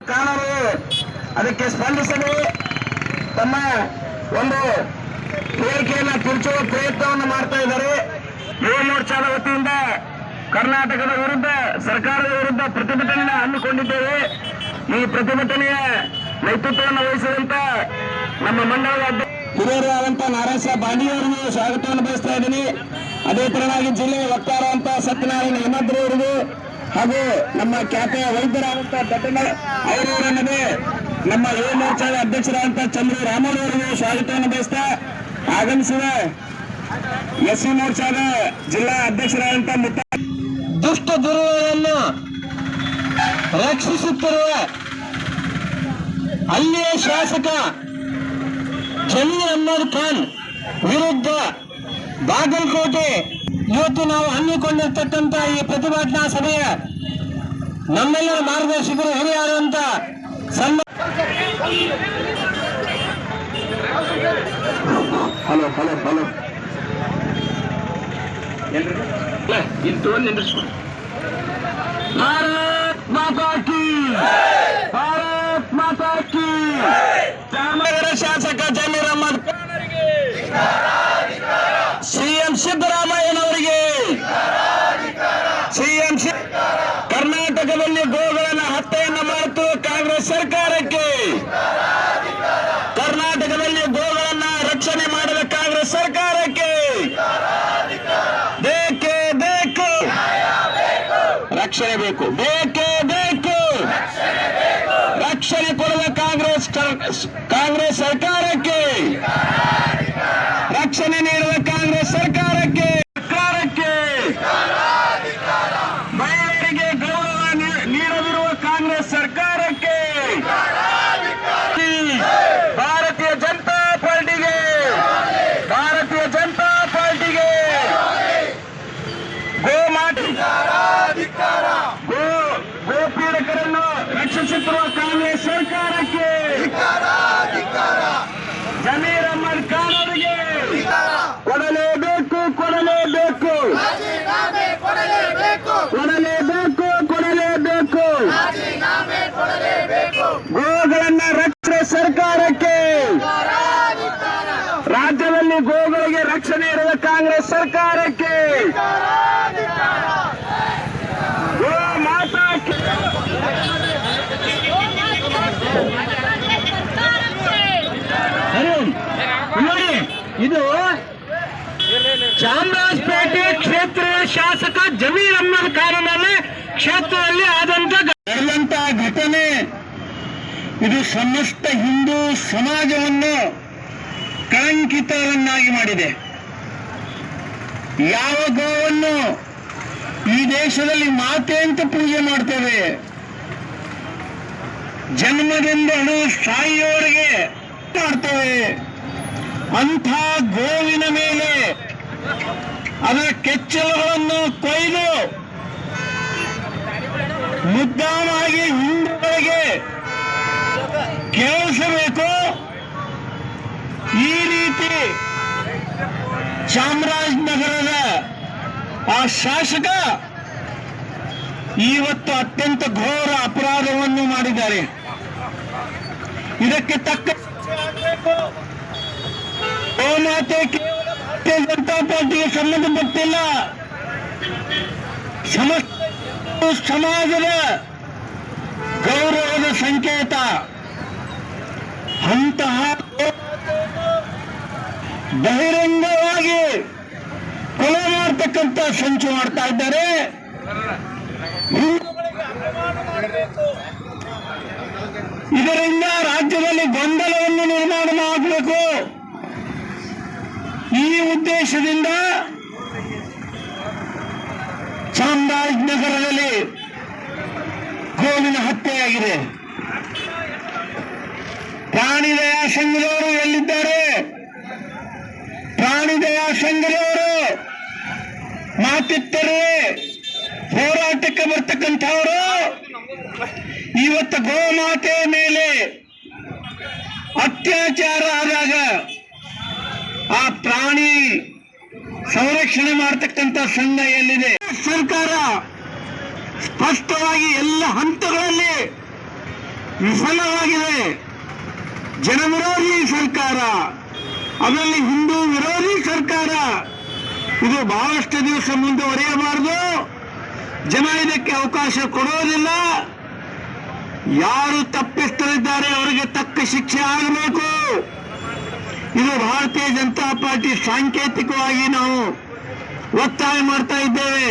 ಕಾಣಲು ಅದಕ್ಕೆ ಸ್ಪಂದಿಸದೆ ತಮ್ಮ ಒಂದು ಹೇಳಿಕೆಯನ್ನ ತಿರುಚುವ ಪ್ರಯತ್ನವನ್ನು ಮಾಡ್ತಾ ಇದ್ದಾರೆ. ಯುವ ಮೋರ್ಚಾದ ವತಿಯಿಂದ ಕರ್ನಾಟಕದ ವಿರುದ್ಧ, ಸರ್ಕಾರದ ವಿರುದ್ಧ ಪ್ರತಿಭಟನೆಯನ್ನು ಹಮ್ಮಿಕೊಂಡಿದ್ದೇವೆ. ಈ ಪ್ರತಿಭಟನೆಯ ನೇತೃತ್ವವನ್ನು ವಹಿಸಿದಂತ ನಮ್ಮ ಮಂಡಲದ ಹಿರಿಯರು ಆದಂತ ನಾರಾಯಣ ಸಾಹೇಬ್ ಬಾಂಡಿಯವರನ್ನು ಸ್ವಾಗತವನ್ನು ಬಯಸ್ತಾ ಇದ್ದೀನಿ. ಅದೇ ತರನಾಗಿ ಜಿಲ್ಲೆಯ ವಕ್ತಾರ ಅಂತ ಸತ್ಯನಾರಾಯಣ ಅಹಮದ್ರಿ ಹಾಗೂ ನಮ್ಮ ಖ್ಯಾತಿಯ ವೈದ್ಯರಾದಂತಹ ದಟ್ಟಣ್ಣ ಅವರವರನ್ನದೇ ನಮ್ಮ ಯುವ ಮೋರ್ಚಾದ ಅಧ್ಯಕ್ಷರಾದಂತಹ ಚಂದ್ರ ರಾಮನವರನ್ನು ಸ್ವಾಗತವನ್ನು ಬಯಸ್ತಾ ಆಗಮಿಸಿದ ಎಸ್ ಸಿ ಮೋರ್ಚಾದ ಜಿಲ್ಲಾ ಅಧ್ಯಕ್ಷರಾದಂತಹ ಮುತ್ತ ದುಷ್ಟ ದುರ್ವವನ್ನು ರಕ್ಷಿಸುತ್ತಿರುವ ಅಲ್ಲಿಯ ಶಾಸಕ ಜಮೀರ್ ಅಹ್ಮದ್ ಖಾನ್ ವಿರುದ್ಧ ಬಾಗಲಕೋಟೆ ಇವತ್ತು ನಾವು ಹಮ್ಮಿಕೊಂಡಿರ್ತಕ್ಕಂಥ ಈ ಪ್ರತಿಭಟನಾ ಸಭೆಯ ನಮ್ಮೆಲ್ಲರ ಮಾರ್ಗದರ್ಶಕರು ಹಿರಿಯಾದಂತ ಸಣ್ಣ ಹಲೋ ಹಲೋ ಹಲೋ. ಎಲ್ರಿ ಕಿ ಭಾರತ್ ಮಾತಾ ಕಿ ಚಾಮರಾಜನಗರ ಶಾಸಕ ಜಮೀರ್ ಅಹಮದ್ ಖಾನ್ ಅವರಿಗೆ ಸಿಎಂ ಸಿದ್ದರಾಮಯ್ಯನವರಿಗೆ ಸಿಎಂ ಕರ್ನಾಟಕದಲ್ಲಿ ಗೋಗಳನ್ನ ಹತ್ಯೆಯನ್ನ ಮಾಡುತ್ತಿರುವ ಕಾಂಗ್ರೆಸ್ ಸರ್ಕಾರಕ್ಕೆ. ಕರ್ನಾಟಕದಲ್ಲಿ ಗೋಗಳನ್ನ ರಕ್ಷಣೆ ಮಾಡದ ಕಾಂಗ್ರೆಸ್ ಸರ್ಕಾರಕ್ಕೆ. ಬೇಕೇ ಬೇಕು. ರಕ್ಷಣೆ ಬೇಕು. ಬೇಕೇ ಬೇಕು. ರಕ್ಷಣೆ ಕೊಡುವ ಕಾಂಗ್ರೆಸ್ ಕಾಂಗ್ರೆಸ್ ಸರ್ಕಾರಕ್ಕೆ ರಕ್ಷಣೆ ನೀಡುವ ಕಾಂಗ್ರೆಸ್ ಸರ್ಕಾರಕ್ಕೆ ಸರ್ಕಾರಕ್ಕೆ ಮಹಿಳೆಯರಿಗೆ ಗೌರವ ನೀ- ನೀಡದಿರುವ ಕಾಂಗ್ರೆಸ್ ಸರ್ಕಾರಕ್ಕೆ ಭಾರತೀಯ ಜನತಾ ಪಾರ್ಟಿಗೆ ಭಾರತೀಯ ಜನತಾ ಪಾರ್ಟಿಗೆ ಗೋಮಾಟಿ ಗೋ ಗೋಪೀಡಕರನ್ನು ರಕ್ಷಿಸುತ್ತಿರುವ ಕಾಂಗ್ರೆಸ್ ಸರ್ಕಾರಕ್ಕೆ ಜಮೀರ್ ಅಹಮದ್ ಖಾನ್ ಅವರಿಗೆ ಕೊಡಲೇಬೇಕು ಕೊಡಲೇಬೇಕು ರಾಜೀನಾಮೆ ಕೊಡಲೇಬೇಕು ಕೊಡಲೇಬೇಕು ಕೊಡಲೇಬೇಕು ರಾಜೀನಾಮೆ ಕೊಡಲೇಬೇಕು ಗೋಗಳನ್ನ ರಕ್ಷಣೆ ಸರ್ಕಾರಕ್ಕೆ ಧಿಕ್ಕಾರ, ರಾಜ್ಯದಲ್ಲಿ ಗೋಗಳಿಗೆ ರಕ್ಷಣೆ ಇರುವ ಕಾಂಗ್ರೆಸ್ ಸರ್ಕಾರಕ್ಕೆ ಗೋ ಮಾತಾ ಕಿ- ಅರುಣ್, ನೋಡಿ ಇದು ಚಾಮರಾಜಪೇಟೆ ಕ್ಷೇತ್ರದ ಶಾಸಕ ಜಮೀರ್ ಅಹ್ಮದ್ ಖಾನನಲ್ಲಿ ಕ್ಷೇತ್ರದಲ್ಲಿ ಆದಂತ ನಡೆದಂತ ಘಟನೆ. ಇದು ಸಮಸ್ತ ಹಿಂದೂ ಸಮಾಜವನ್ನು ಕಳಂಕಿತರನ್ನಾಗಿ ಮಾಡಿದೆ. ಯಾವ ಗೋವನ್ನು ಈ ದೇಶದಲ್ಲಿ ಮಾತೆ ಅಂತ ಪೂಜೆ ಮಾಡ್ತೇವೆ? ಜನ್ಮದಿಂದ ಹಣು ಸಾಯಿಯವರೆಗೆ ಮಾಡ್ತೇವೆ. ಅಂಥ ಗೋವಿನ ಮೇಲೆ ಅದರ ಕೆಚ್ಚಲುಗಳನ್ನು ಕೊಯ್ದು ಮುದ್ದಾಮಾಗಿ ಹಿಂದೂಗಳಿಗೆ ಕೇಳಿಸಬೇಕು. ಈ ರೀತಿ ಚಾಮರಾಜನಗರದ ಆ ಶಾಸಕ ಇವತ್ತು ಅತ್ಯಂತ ಘೋರ ಅಪರಾಧವನ್ನು ಮಾಡಿದ್ದಾರೆ. ಇದಕ್ಕೆ ತಕ್ಕ ಗೋಮಾತೆ ಭಾರತೀಯ ಜನತಾ ಪಾರ್ಟಿಗೆ ಸಂಬಂಧಪಟ್ಟಿಲ್ಲ. ಸಮಸ್ತ ಸಮಾಜದ ಗೌರವದ ಸಂಕೇತ. ಅಂತಹ ಬಹಿರಂಗವಾಗಿ ಕೊಲೆ ಮಾಡ್ತಕ್ಕಂಥ ಸಂಚು ಮಾಡ್ತಾ ಇದ್ದಾರೆ. ಇದರಿಂದ ರಾಜ್ಯದಲ್ಲಿ ಗೊಂದಲವನ್ನು ನಿರ್ಮಾಣ ಮಾಡಬೇಕು. ಈ ಉದ್ದೇಶದಿಂದ ಚಾಮರಾಜನಗರದಲ್ಲಿ ಗೋವಿನ ಹತ್ಯೆಯಾಗಿದೆ. ಪ್ರಾಣಿ ದಯಾ ಸಂಘದವರು ಎಲ್ಲಿದ್ದಾರೆ? ಪ್ರಾಣಿ ದಯಾ ಸಂಘದವರು ಮಾತಿತ್ತರು, ಹೋರಾಟಕ್ಕೆ ಬರ್ತಕ್ಕಂಥವರು, ಇವತ್ತು ಗೋಮಾತೆಯ ಮೇಲೆ ಅತ್ಯಾಚಾರ ಆದಾಗ ಆ ಪ್ರಾಣಿ ಸಂರಕ್ಷಣೆ ಮಾಡ್ತಕ್ಕಂಥ ಸಂಘ ಎಲ್ಲಿದೆ? ಸರ್ಕಾರ ಸ್ಪಷ್ಟವಾಗಿ ಎಲ್ಲ ಹಂತಗಳಲ್ಲಿ ವಿಫಲವಾಗಿದೆ. ಜನವಿರೋಧಿ ಸರ್ಕಾರ. ಅದರಲ್ಲಿ ಹಿಂದೂ ವಿರೋಧಿ ಸರ್ಕಾರ. ಇದು ಬಹಳಷ್ಟು ದಿವಸ ಮುಂದುವರಿಯಬಾರದು ಜನ ಇದಕ್ಕೆ ಅವಕಾಶ ಕೊಡೋದಿಲ್ಲ. ಯಾರು ತಪ್ಪಿಸ್ತರಿದ್ದಾರೆ ಅವರಿಗೆ ತಕ್ಕ ಶಿಕ್ಷೆ ಆಗಬೇಕು. ಇದು ಭಾರತೀಯ ಜನತಾ ಪಾರ್ಟಿ ಸಾಂಕೇತಿಕವಾಗಿ ನಾವು ಒತ್ತಾಯ ಮಾಡ್ತಾ ಇದ್ದೇವೆ.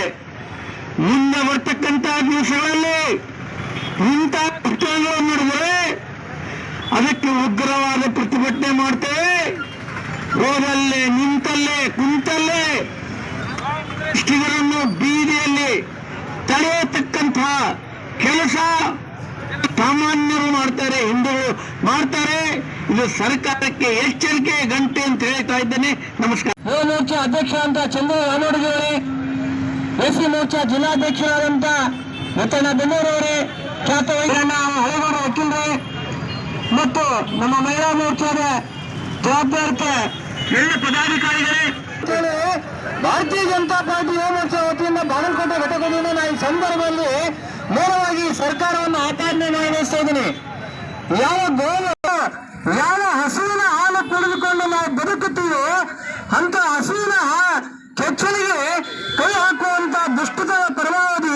ಮುಂದೆ ಬರ್ತಕ್ಕಂತಹ ದಿವಸಗಳಲ್ಲಿ ಇಂಥ ಘಟನೆಗಳು ನಡೆದರೆ ಅದಕ್ಕೆ ಉಗ್ರವಾದ ಪ್ರತಿಭಟನೆ ಮಾಡ್ತೇವೆ. ಹೋದಲ್ಲೇ ನಿಂತಲ್ಲೇ, ಕುಂತಲ್ಲೇ. ಇಷ್ಟುಗಳನ್ನು ಬೀದಿಯಲ್ಲಿ ತಡೆಯತಕ್ಕಂತಹ ಕೆಲಸ ಸಾಮಾನ್ಯರು ಮಾಡ್ತಾರೆ, ಹಿಂದೂಗಳು ಮಾಡ್ತಾರೆ. ಇದು ಸರ್ಕಾರಕ್ಕೆ ಎಚ್ಚರಿಕೆ, ಗಂಟೆ ಅಂತ ಹೇಳ್ತಾ ಇದ್ದೇನೆ. ನಮಸ್ಕಾರ. ಮೋರ್ಚಾ ಅಧ್ಯಕ್ಷ ಅಂತ ಚಂದ್ರ ರಾನೋಡಿಯವರೇ ಎಸಿ ಮೋರ್ಚಾ ಜಿಲ್ಲಾಧ್ಯಕ್ಷರಾದಂತ ಮುತ್ತಣ್ಣ ಬೆನ್ನೂರವರೇ ಖ್ಯಾತ ವೈದ್ಯಣ್ಣ ವಕೀಲರೇ, ಮತ್ತು ನಮ್ಮ ಮಹಿಳಾ ಮೋರ್ಚಾದ ಜವಾಬ್ದಾರಿತ ಎಲ್ಲ ಪದಾಧಿಕಾರಿಗಳೇ! ಭಾರತೀಯ ಜನತಾ ಪಾರ್ಟಿ ಯುವ ಮೋರ್ಚಾ ವತಿಯಿಂದ ಬಾಗಲಕೋಟೆ ಘಟಕದಿಂದ ನಾನು ಈ ಸಂದರ್ಭದಲ್ಲಿ ನೇರವಾಗಿ ಸರ್ಕಾರವನ್ನು ಆಪಾದನೆ ಮಾಡಿಸ್ತಾ ಇದ್ದೀನಿ. ಯಾವ ಗೋವ ಯಾವ ಹಸುವಿನ ಹಾಲು ಕುಡಿದುಕೊಂಡು ನಾವು ಬದುಕುತ್ತೀವೋ ಅಂತ ಹಸುವಿನ ಕೆಚ್ಚಲಿಗೆ ಕೈ ಹಾಕುವಂತ ದುಷ್ಟತನ ಪರಮಾವಧಿ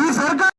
ಈ ಸರ್ಕಾರ